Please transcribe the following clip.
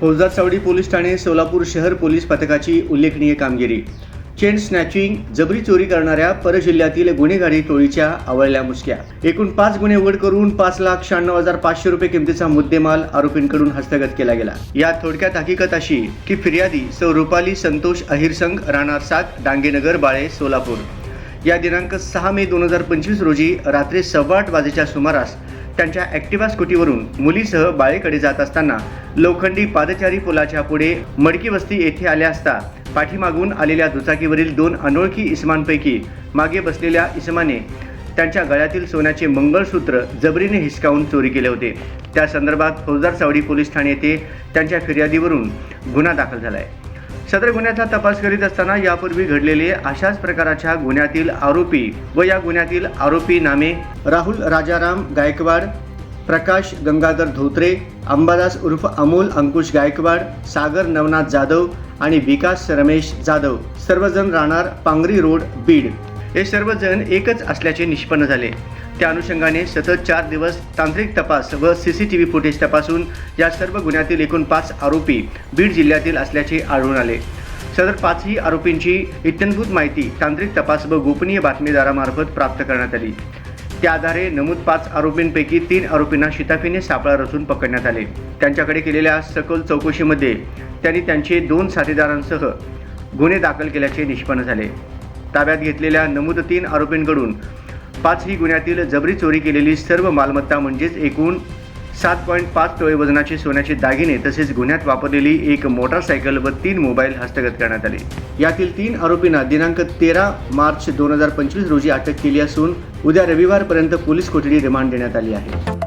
फौजदार चावडी पोलीस ठाणे सोलापूर शहर पोलीस पथकाची उल्लेखनीय कामगिरी. चेन स्नॅचिंग जबरी चोरी करणाऱ्या परजिल्ह्यातील गुन्हेगारी टोळीच्या आवळल्या मुसक्या. एकूण पाच गुन्हे उघड करून पाच लाख शहाण्णव हजार पाचशे रुपये किमतीचा मुद्देमाल आरोपींकडून हस्तगत केला गेला. यात थोडक्यात हकीकत अशी की फिर्यादी सौ रुपाली संतोष अहिरसंग राहणार सात डांगेनगर बाळे सोलापूर. या दिनांक सहा मे दोन हजार पंचवीस रोजी रात्री सव्वा आठ वाजेच्या सुमारास त्यांच्या ॲक्टिवा स्कूटीवरून मुलीसह बाळेकडे जात असताना लोखंडी पादचारी पुलाच्या पुढे मडकी वस्ती येथे आल्या असता पाठीमागून आलेल्या दुचाकीवरील दोन अनोळखी इसमांपैकी मागे बसलेल्या इसमाने त्यांच्या गळ्यातील सोन्याचे मंगळसूत्र जबरीने हिसकावून चोरी केले होते. त्या संदर्भात फौजदार चावडी पोलीस ठाणे येथे त्यांच्या फिर्यादीवरून गुन्हा दाखल झाला आहे सदर गुन्ह्याचा तपास करीत असताना यापूर्वी घडलेले अशाच प्रकाराच्या गुन्ह्यातील आरोपी व या गुन्ह्यातील आरोपी नामे राहुल राजाराम गायकवाड प्रकाश गंगाधर धोत्रे अंबादास उर्फ अमोल अंकुश गायकवाड सागर नवनाथ जाधव आणि विकास रमेश जाधव. सर्वजण राहणार पांगरी रोड बीड. हे सर्वजण एकच असल्याचे निष्पन्न झाले. त्या अनुषंगाने सतत चार दिवस तांत्रिक तपास व C C T V footage तपासून या सर्व गुन्ह्यातील एकूण पाच आरोपी बीड जिल्ह्यातील असल्याचे आढळून आले. सदर पाचही आरोपींची इत्यंभूत माहिती तांत्रिक तपास व गोपनीय बातमीदारामार्फत प्राप्त करण्यात आली. त्या आधारे नमूद पाच आरोपींपैकी तीन आरोपींना शिताफीने सापळा रचून पकडण्यात आले. त्यांच्याकडे केलेल्या सखोल चौकशीमध्ये त्यांनी त्यांचे दोन साथीदारांसह गुन्हे दाखल केल्याचे निष्पन्न झाले. ताब्यात घेतलेल्या नमूद तीन आरोपींकडून पाचही गुन्ह्यातील जबरी चोरी केलेली सर्व मालमत्ता म्हणजेच एकूण सात पॉईंट पाच तोळे वजनाचे सोन्याचे दागिने तसेच गुन्ह्यात वापरलेली एक मोटारसायकल व तीन मोबाईल हस्तगत करण्यात आले. यातील तीन आरोपींना दिनांक तेरा मार्च दोन हजार पंचवीस रोजी अटक केली असून उद्या रविवारपर्यंत पोलीस कोठडी रिमांड देण्यात आली आहे.